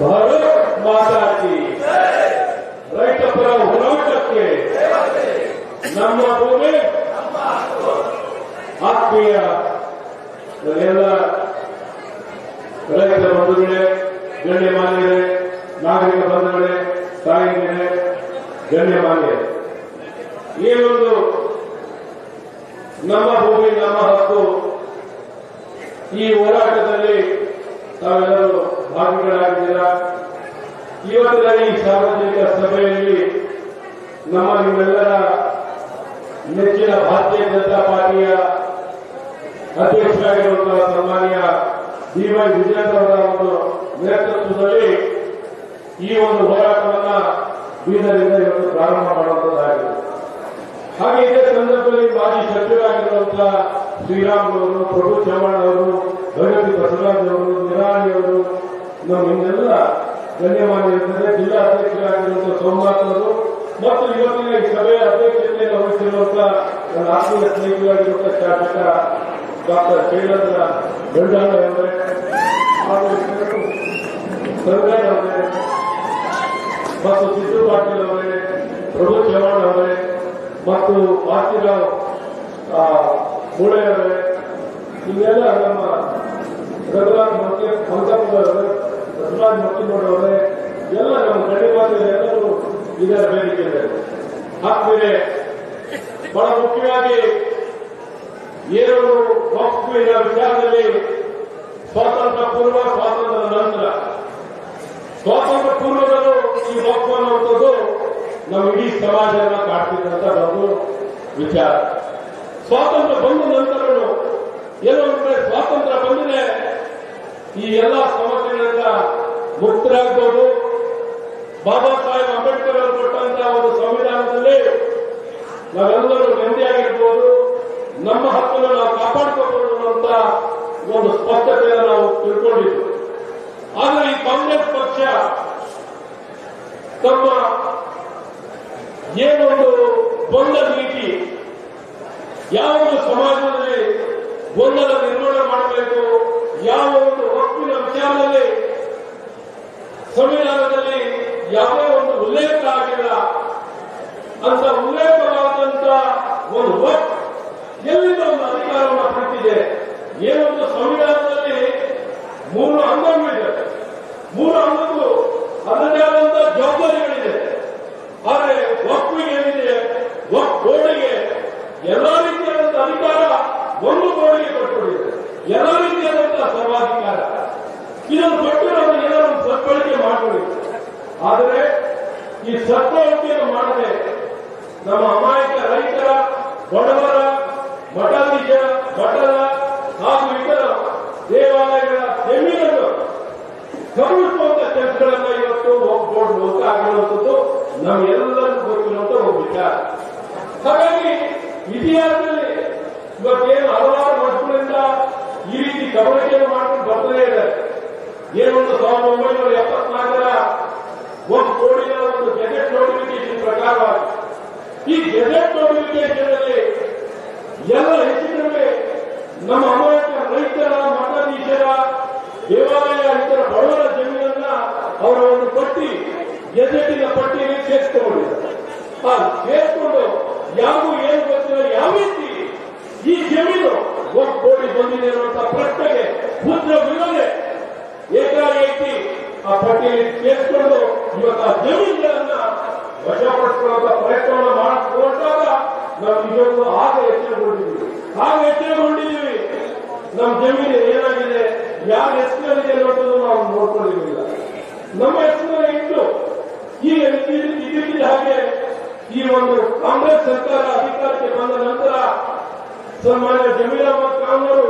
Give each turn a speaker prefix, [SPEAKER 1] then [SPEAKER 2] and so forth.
[SPEAKER 1] ಭಾರತ್ ಮಾತಾ ಕಿ ರೈತ ಪರ ಹೋರಾಟಕ್ಕೆ ನಮ್ಮ ಭೂಮಿ ಆತ್ಮೀಯ ನನ್ನೆಲ್ಲ ರೈತ ಬಂಧುಗಳೇ, ಗಣ್ಯಮಾನ್ಯರೇ, ನಾಗರಿಕ ಬಂಧುಗಳೇ ತಾಯಿಗಳೇ ಗಣ್ಯಮಾನ್ಯರೇ ಈ ಒಂದು ನಮ್ಮ ಭೂಮಿ, ನಮ್ಮ ಹಕ್ಕು, ಈ ಹೋರಾಟದಲ್ಲಿ ತಾವೆಲ್ಲರೂ ಭಾಗಿಗಳಾಗಿದ್ದೀರಾ. ಇವತ್ತಿನ ಈ ಸಾರ್ವಜನಿಕ ಸಭೆಯಲ್ಲಿ ನಮ್ಮ ನಿಮ್ಮೆಲ್ಲರ ನೆಚ್ಚಿನ ಭಾರತೀಯ ಜನತಾ ಪಾರ್ಟಿಯ ಅಧ್ಯಕ್ಷರಾಗಿರುವಂತಹ ಸನ್ಮಾನ್ಯ ಡಿವೈ ವಿಜಯೇಂದ್ರ ಅವರ ಒಂದು ನೇತೃತ್ವದಲ್ಲಿ ಈ ಒಂದು ಹೋರಾಟವನ್ನ ಬೀದರಿಂದ ಇವತ್ತು ಪ್ರಾರಂಭ ಮಾಡುವಂತದ್ದಾಗಿದೆ. ಹಾಗೆ ಇದೇ ಸಂದರ್ಭದಲ್ಲಿ ಮಾಜಿ ಸಚಿವರಾಗಿರುವಂತಹ ಶ್ರೀರಾಮುಲವರು ಪ್ರಭು ಚವ್ಹಾಣ್ ಅವರು ಭಗವತಿ ಬಸವರಾಜ್ ಅವರು, ನಿರಾಣಿ ಅವರು, ನಮ್ಮ ಇನ್ನೆಲ್ಲ ಗಣ್ಯಮಾನ್ಯರಿದ್ದಾರೆ ಜಿಲ್ಲಾ ಅಧ್ಯಕ್ಷರಾಗಿರುವಂತಹ ಸೋಮನಾಥ್ ಅವರು ಮತ್ತು ಇವತ್ತಿನ ಈ ಸಭೆಯ ಅಧ್ಯಕ್ಷತೆಯನ್ನು ವಹಿಸಿರುವಂತಹ ನನ್ನ ಆತ್ಮೀಯ ಸ್ನೇಹಿತರಾಗಿರುವಂತಹ ಶಾಸಕ ಡಾಕ್ಟರ್ ಶೈಲೇಂದ್ರ ಬೆಂಡಾಳ ಅವರೇ ಹಾಗೂ ಸರ್ದಾರ್ ಅವರೇ ಮತ್ತು ಸಿದ್ದು ಪಾಟೀಲ್ ಅವರೇ, ಪ್ರಭು ಚವ್ಹಾಣ್ ಅವರೇ ಮತ್ತು ಮಾತಿರಾವ್ ಮೂಳೆ ಅವರೇ ಇವೆಲ್ಲ ನಮ್ಮ ರಘುರಾಜ್ ಮತ್ತೆ ರಘುರಾಜ್ ಎಲ್ಲ ನಮ್ಮ ಗಣ್ಯವಾದ ಎಲ್ಲರೂ ಇದರ ಬೇಡಿಕೆ ಹಾಕ್ತಾರೆ ಬಹಳ ಮುಖ್ಯವಾಗಿ ಏನು ವಕ್ಫಿನ ವಿಚಾರದಲ್ಲಿ ಸ್ವಾತಂತ್ರ್ಯ ಪೂರ್ವ ಸ್ವಾತಂತ್ರ್ಯ ನಂತರ ಸ್ವಾತಂತ್ರ್ಯ ಪೂರ್ವದಲ್ಲೂ ಈ ವಕ್ಫ್ ಅನ್ನುವಂಥದ್ದು ನಮ್ಮ ಇಡೀ ಸಮಾಜವನ್ನ ಕಾಡ್ತಿದ್ದಂತ ಒಂದು ವಿಚಾರ. ಸ್ವಾತಂತ್ರ್ಯ ಬಂದ ನಂತರನು ಏನೋ ಅಂದ್ರೆ ಕಡೆ ಸ್ವಾತಂತ್ರ್ಯ ಬಂದರೆ ಈ ಎಲ್ಲ ಸಮಸ್ಯೆಗಳಿಂದ ಮುಕ್ತರಾಗ್ಬೋದು. ಬಾಬಾ ಸಾಹೇಬ್ ಅಂಬೇಡ್ಕರ್ ಅವರು ಕೊಟ್ಟಂತಹ ಒಂದು ಸಂವಿಧಾನದಲ್ಲಿ ನಾವೆಲ್ಲರೂ ನೆಮ್ಮದಿಯಾಗಿರ್ಬೋದು. ನಮ್ಮ ಹಕ್ಕನ್ನು ನಾವು ಕಾಪಾಡಿಕೊಳ್ಳಬಹುದು ಅಂತ ಒಂದು ಸ್ಪಷ್ಟತೆಯನ್ನು ನಾವು ತಿಳ್ಕೊಂಡಿದ್ದೆವು ಆದರೆ ಈ ಕಾಂಗ್ರೆಸ್ ಪಕ್ಷ ತಮ್ಮ ಏನೊಂದು ಗೊಂದಲ ನೀತಿ ಯಾವ ಒಂದು ಸಮಾಜದಲ್ಲಿ ಗೊಂದಲ ನಿರ್ಮಾಣ ಮಾಡಬೇಕು ಯಾವ ಒಂದು ವಕ್ತಿನ ವಿಚಾರದಲ್ಲಿ ಸಂವಿಧಾನದಲ್ಲಿ ಯಾವುದೇ ಒಂದು ಉಲ್ಲೇಖ ಆಗಿಲ್ಲ. ಅಂತ ಉಲ್ಲೇಖವಾದಂತ ಒಂದು ವಕ್ ಎಲ್ಲಿಂದ ಒಂದು ಅಧಿಕಾರವನ್ನು ಪಡೆದಿದೆ ಏನೊಂದು ಸಂವಿಧಾನದಲ್ಲಿ ಮೂರು ಅಂಗಗಳಿದೆ ಮೂರು ಅಂಗಕ್ಕೂ ಆದರೆ ಈ ಸದ್ಬಳಕೆಯನ್ನು ಮಾಡದೆ ನಮ್ಮ ಅಮಾಯಕ ರೈತರ, ಬಡವರ, ಮಠಾಧೀಶ, ಮಠದ ಹಾಗೂ ಇತರ ದೇವಾಲಯಗಳ ಜಮೀನನ್ನು ಗಮನಿಸುವಂತ ಕೆಲಸಗಳನ್ನ ಇವತ್ತು ಒಪ್ಪಿಕೊಂಡು ಮೂಲಕ ಆಗಿರುವಂಥದ್ದು ನಮ್ಗೆಲ್ಲರಿಗೂ ಗೊತ್ತಿರುವಂತ ಒಂದು ವಿಚಾರ. ಹಾಗಾಗಿ ಇತಿಹಾಸದಲ್ಲಿ ಇವತ್ತೇನು ಹಲವಾರು ವರ್ಷಗಳಿಂದ ಈ ರೀತಿ ಗಮನಿಕೆಯನ್ನು ಮಾಡ್ಕೊಂಡು ಬರ್ತಲೇ ಇದೆ. ಏನೊಂದು ಸಾವಿರದ ಒಂಬೈನೂರ ಎಪ್ಪತ್ನಾಲ್ಕರ ಒಂದು ಕೋಡಿನ ಒಂದು ಗೆಜೆಟ್ ನೋಟಿಫಿಕೇಶನ್ ಪ್ರಕಾರವಾಗಿ ಈ ಗೆಜೆಟ್ ಅಲ್ಲಿ ಎಲ್ಲ ಹೆಚ್ಚು ನಮ್ಮ ಅಮಾಯಕ ರೈತರ ಮಠಾಧೀಶರ ದೇವಾಲಯ ಇತರ ಬಡವರ ಜಮೀನನ್ನ ಅವರ ಒಂದು ಪಟ್ಟಿ, ಗೆಜೆಟಿನ ಪಟ್ಟಿಯಲ್ಲಿ ಸೇರಿಸಿಕೊಂಡಿದ್ದಾರೆ ಆ ಸೇರಿಸಿಕೊಂಡು ಯಾರಿಗೂ ಏನು ಗೊತ್ತಿಲ್ಲ, ಯಾವ ರೀತಿ ಈ ಜಮೀನು ಕೋಟಿ ಬಂದಿದೆ ಅನ್ನುವಂಥ ಪ್ರಶ್ನೆಗೆ ಉತ್ತರವಿಲ್ಲದೆ ಏಕಾಏಕಿ ಆ ಪಟ್ಟಿಯಲ್ಲಿ ಸೇರಿಸಿಕೊಂಡು ಇವತ್ತು ಆ ಜಮೀನುಗಳನ್ನ ನಿಜಕ್ಕೂ ಆಗ ಭಾಗ ಆಗ ಎಚ್ಚರಗೊಂಡಿದ್ದೀವಿ. ನಮ್ಮ ಜಮೀನು ಏನಾಗಿದೆ? ಯಾರ ಹೆಸರಿನಲ್ಲಿದೆ ನೋಡೋದು ನಾವು ನೋಡ್ಕೊಂಡಿರಲಿಲ್ಲ. ನಮ್ಮ ಹೆಸರಿನಲ್ಲಿ ಇಟ್ಟು ಈಗ ಇದಕ್ಕಿದ್ದ ಹಾಗೆ ಈ ಒಂದು ಕಾಂಗ್ರೆಸ್ ಸರ್ಕಾರ ಅಧಿಕಾರಕ್ಕೆ ಬಂದ ನಂತರ ಸನ್ಮಾನ್ಯ ಜಮೀರ್ ಅಹಮದ್ ಖಾನ್ ಅವರು